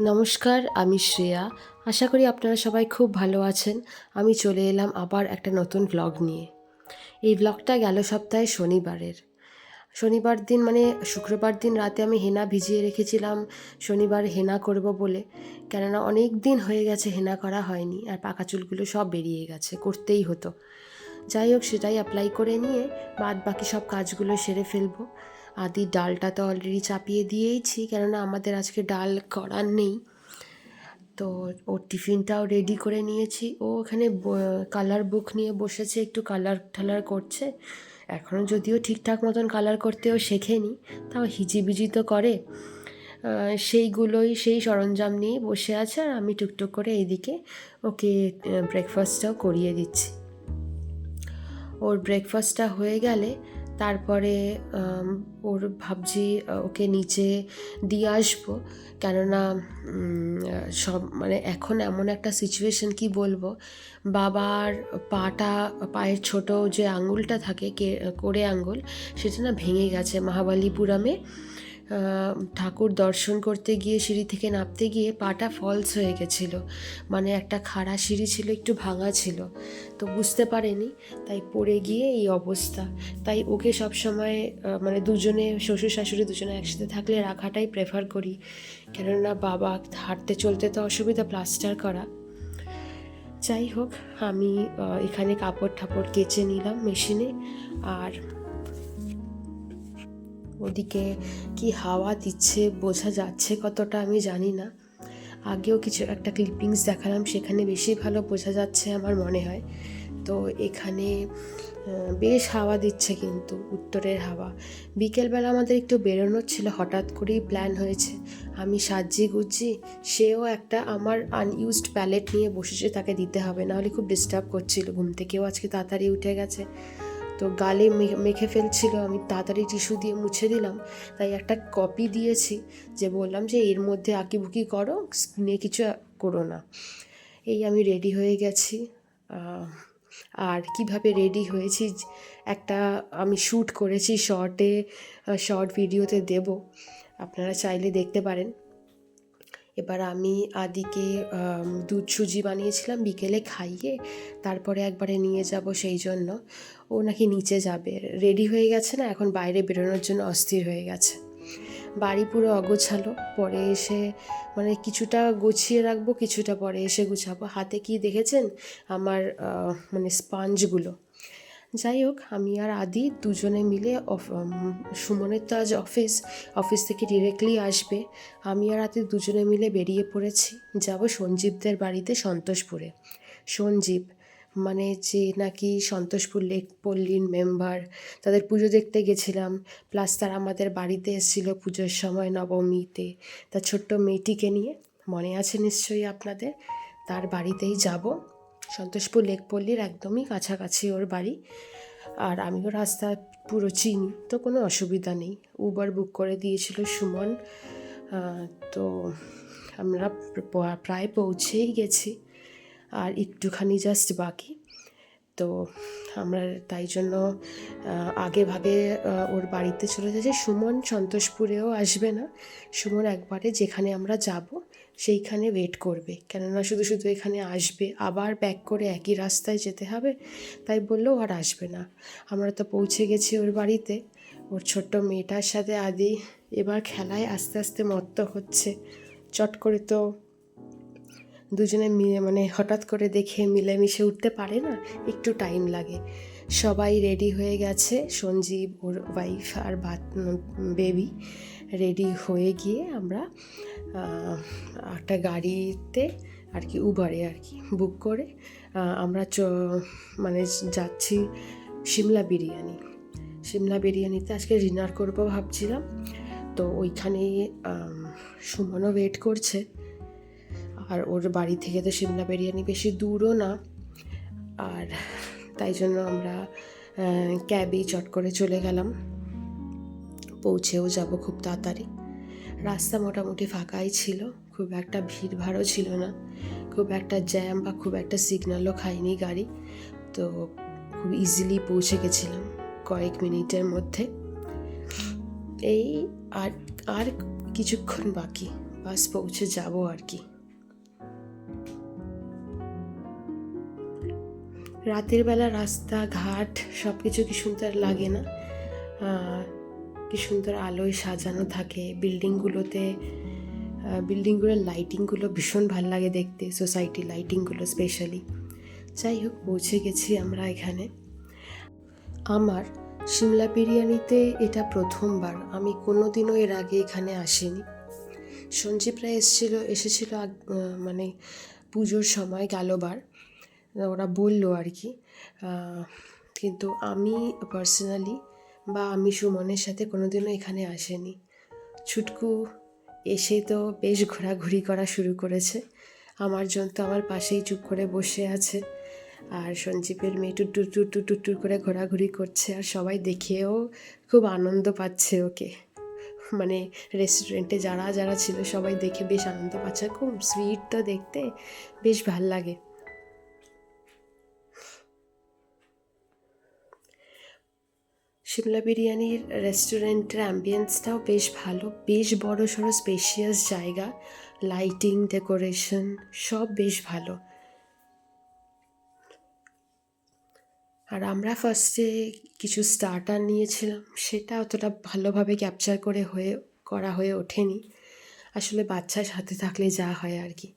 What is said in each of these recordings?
নমস্কার, আমি শ্রেয়া। আশা করি আপনারা সবাই খুব ভালো আছেন। আমি চলে এলাম আবার একটা নতুন ব্লগ নিয়ে। এই ব্লগটা গেল সপ্তাহে শনিবারের। শনিবার দিন মানে শুক্রবার দিন রাতে আমি হেনা ভিজিয়ে রেখেছিলাম। শনিবার হেনা করব বলে। কেননা অনেক দিন হয়ে গেছে হেনা করা হয়নি আর পাকা চুলগুলো সব বেরিয়ে গেছে, করতেই হতো। যাই হোক, সেটাই অ্যাপ্লাই করে নিয়ে বাদ বাকি সব কাজগুলো সেরে ফেলব। আদি ডালটা তো অলরেডি চাপিয়ে দিয়েইছি, কেননা আমাদের আজকে ডাল করার নেই। তো ওর টিফিনটাও রেডি করে নিয়েছি। ও ওখানে কালার বুক নিয়ে বসেছে, একটু কালার ঠালার করছে। এখনও যদিও ঠিকঠাক মতন কালার করতেও শেখেনি, তাও হিজিবিজি তো করে। সেইগুলোই, সেই সরঞ্জাম নিয়ে বসে আছে আর আমি টুকটুক করে এইদিকে ওকে ব্রেকফাস্টটাও করিয়ে দিচ্ছি। ওর ব্রেকফাস্টটা হয়ে গেলে তারপরে ওর ভাবছি ওকে নিচে দিয়ে আসব। কেননা সব মানে এখন এমন একটা সিচুয়েশন কি বলব? বাবার পাটা, পায়ের ছোট যে আঙুলটা থাকে, কে করে আঙুল, সেটা না ভেঙে গেছে মহাবালিপুরামে। ঠাকুর দর্শন করতে গিয়ে সিঁড়ি থেকে নামতে গিয়ে পাটা ফলস হয়ে গেছিল। মানে একটা খাড়া সিঁড়ি ছিল, একটু ভাঙা ছিল। তো বুঝতে পারেনি, তাই পড়ে গিয়ে এই অবস্থা। তাই ওকে সব সময় মানে দুজনে, শ্বশুর শাশুড়ি দুজনে একসাথে থাকলে রাখাটাই প্রেফার করি। কেননা বাবা হাঁটতে চলতে তো অসুবিধা প্লাস্টার করা। যাই হোক, আমি এখানে কাপড় ঠাপড় কেচে নিলাম মেশিনে আর ওদিকে কি হাওয়া দিচ্ছে, বোঝা যাচ্ছে কতটা আমি জানি না। আগেও কিছু একটা ক্লিপিংস দেখালাম, সেখানে বেশি ভালো বোঝা যাচ্ছে আমার মনে হয়। তো এখানে বেশ হাওয়া দিচ্ছে কিন্তু উত্তরের হাওয়া। বিকেলবেলা আমাদের একটু বেরোনোর ছিল, হঠাৎ করেই প্ল্যান হয়েছে। আমি সাজি গুজি, সেও একটা আমার আনইউজড প্যালেট নিয়ে বসেছে, তাকে দিতে হবে। নাহলে খুব ডিস্টার্ব করছিল, ঘুম থেকেও আজকে তাড়াতাড়ি উঠে গেছে। তো গালে মেখে ফেলছিল, আমি তাড়াতাড়ি টিস্যু দিয়ে মুছে দিলাম। তাই একটা কপি দিয়েছি যে বললাম যে এর মধ্যে আঁকিবুকি করো স্ক্রিনে কিছু করো না। এই আমি রেডি হয়ে গেছি। আর কীভাবে রেডি হয়েছি একটা আমি শ্যুট করেছি শর্টে শর্ট ভিডিওতে দেব। আপনারা চাইলে দেখতে পারেন। এবার আমি আদিকে দুধ সুজি বানিয়েছিলাম, বিকেলে খাইয়ে তারপরে একবারে নিয়ে যাব সেই জন্য। ও নাকি নিচে যাবে। রেডি হয়ে গেছে না, এখন বাইরে বেরোনোর জন্য অস্থির হয়ে গেছে। বাড়ি পুরো অগোছালো, পরে এসে মানে কিছুটা গুছিয়ে রাখব, কিছুটা পরে এসে গুছাবো। হাতে কি দেখেছেন? আমার মানে স্পঞ্জগুলো। যাই হোক, আমি আর আদি দুজনে মিলে সুমনের তো আজ অফিস অফিস থেকে ডিরেক্টলি আসবে। আমি আর আদি দুজনে মিলে বেরিয়ে পড়েছি। যাব সঞ্জীবদের বাড়িতে, সন্তোষপুরে। সঞ্জীব মানে যে নাকি সন্তোষপুর লেক পল্লীর মেম্বার তাদের পুজো দেখতে গেছিলাম। প্লাস তারা আমাদের বাড়িতে এসেছিল পুজোর সময় নবমীতে। তার ছোট্ট মেয়েটিকে নিয়ে, মনে আছে নিশ্চয়ই আপনাদের? তার বাড়িতেই যাব। সন্তোষপুর লেক পল্লীর একদমই কাছাকাছি ওর বাড়ি। আর আমিও রাস্তা পুরো চিনি, তো কোনো অসুবিধা নেই। উবার বুক করে দিয়েছিল সুমন। তো আমরা প্রায় পৌঁছেই গেছি। আর একটুখানি জাস্ট বাকি। তো আমরা তাই জন্য আগে ভাগে ওর বাড়িতে চলে যাচ্ছি সুমন সন্তোষপুরেও আসবে না। সুমন একবারে যেখানে আমরা যাব, সেইখানে ওয়েট করবে। কেননা শুধু শুধু এখানে আসবে। আবার ব্যাক করে একই রাস্তায় যেতে হবে। তাই বলল আর আসবে না। আমরা তো পৌঁছে গেছি ওর বাড়িতে। ওর ছোট্ট মেয়েটার সাথে আদি এবার খেলায় আস্তে আস্তে মত্ত হচ্ছে। চট করে তো দুজনে মিলে মানে হঠাৎ করে দেখে মিলেমিশে উঠতে পারে না, একটু টাইম লাগে। সবাই রেডি হয়ে গেছে, সঞ্জীব, ওর ওয়াইফ আর বাত বেবি রেডি হয়ে গিয়ে আমরা একটা গাড়িতে আর কি উবারে আর কি বুক করে আমরা চ মানে যাচ্ছি সিমলা বিরিয়ানি। সিমলা বিরিয়ানিতে আজকে ডিনার করব ভাবছিলাম। তো ওইখানেই সুমনও ওয়েট করছে। আর ওর বাড়ি থেকে তো সিমলা বিরিয়ানি বেশি দূরও না। আর তাই জন্য আমরা ক্যাবেই চট করে চলে গেলাম। পৌঁছেও যাব খুব তাড়াতাড়ি। রাস্তা মোটামুটি ফাঁকাই ছিল, খুব একটা ভিড় ভাড়ও ছিল না। খুব একটা জ্যাম বা খুব একটা সিগন্যালও খাইনি গাড়ি। তো খুব ইজিলি পৌঁছে গেছিলাম কয়েক মিনিটের মধ্যে। এই আর আর কিছুক্ষণ বাকি, বাস পৌঁছে যাব আর কি। রাতের বেলা রাস্তা, ঘাট সব কিছু কি সুন্দর লাগে না? কি সুন্দর আলোয় সাজানো থাকে। বিল্ডিংগুলোতে বিল্ডিংগুলোর লাইটিংগুলো ভীষণ ভালো লাগে দেখতে, সোসাইটি লাইটিংগুলো স্পেশালি। যাই হোক, পৌঁছে গেছি আমরা এখানে। আমার সিমলা বিরিয়ানিতে এটা প্রথমবার। আমি কোনোদিনও এর আগে এখানে আসিনি। সঞ্জীব রায় এসেছিল এসেছিল মানে পুজোর সময়, গেলবার। ওরা বলল আর কি। কিন্তু আমি পার্সোনালি বা আমি সুমনের সাথে কোনোদিনও এখানে আসেনি। ছুটকু এসে তো বেশ ঘোরাঘুরি করা শুরু করেছে। আমার জন তো আমার পাশেই চুপ করে বসে আছে। আর সঞ্জীবের মেয়ে টুট্টুর টুট্টুর টুট্টুর করে ঘোরাঘুরি করছে আর সবাই দেখেও খুব আনন্দ পাচ্ছে ওকে। মানে রেস্টুরেন্টে যারা যারা ছিল সবাই দেখে বেশ আনন্দ পাচ্ছে। খুব সুইট তো দেখতে, বেশ ভালো লাগে। সিমলা বিরিয়ানির রেস্টুরেন্টের অ্যাম্বিয়েন্সটাও বেশ ভালো। বেশ বড় সড়ো স্পেশিয়াস জায়গা। লাইটিং ডেকোরেশন সব বেশ ভালো। আর আমরা ফার্স্টে কিছু স্টার্টার নিয়েছিলাম। সেটা অতটা ভালোভাবে ক্যাপচার করে হয়ে, করা হয়ে ওঠেনি। আসলে বাচ্চার সাথে থাকলে যা হয় আর কি।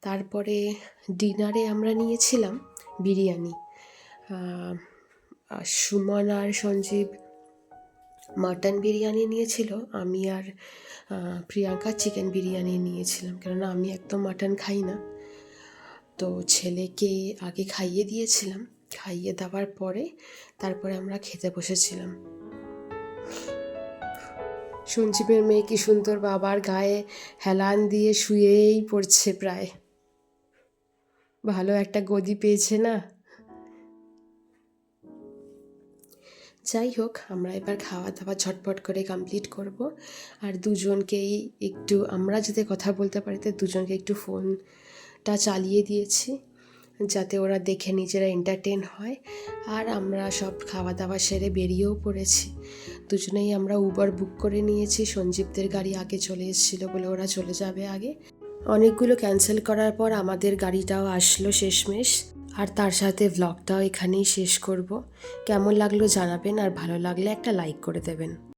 তারপরে ডিনারে আমরা নিয়েছিলাম বিরিয়ানি। সুমন আর সঞ্জীব মাটন বিরিয়ানি নিয়েছিল। আমি আর প্রিয়াঙ্কা চিকেন বিরিয়ানি নিয়েছিলাম। কেননা আমি একদম মাটন খাই না। তো ছেলেকে আগে খাইয়ে দিয়েছিলাম। খাইয়ে দেওয়ার পরে তারপরে আমরা খেতে বসেছিলাম। সঞ্জীবের মেয়ে কি সুন্দর বাবার গায়ে হেলান দিয়ে শুয়েই পড়ছে প্রায়। ভালো একটা গদি পেয়েছে না? যাই হোক, আমরা এবার খাওয়া দাওয়া ঝটপট করে কমপ্লিট করব। আর দুজনকেই একটু, আমরা যাতে কথা বলতে পারি তো দুজনকে একটু ফোনটা চালিয়ে দিয়েছি, যাতে ওরা দেখে নিজেরা এন্টারটেন হয়। আর আমরা সব খাওয়া দাওয়া সেরে বেরিয়েও পড়েছি। দুজনেই আমরা উবার বুক করে নিয়েছি। সঞ্জীবদের গাড়ি আগে চলে এসেছিল বলে ওরা চলে যাবে আগে। অনেকগুলো ক্যান্সেল করার পর আমাদের গাড়িটাও আসলো শেষমেশ। আর তার সাথে ভ্লগটাও এখানেই শেষ করব। কেমন লাগল জানাবেন আর ভালো লাগলে একটা লাইক করে দেবেন।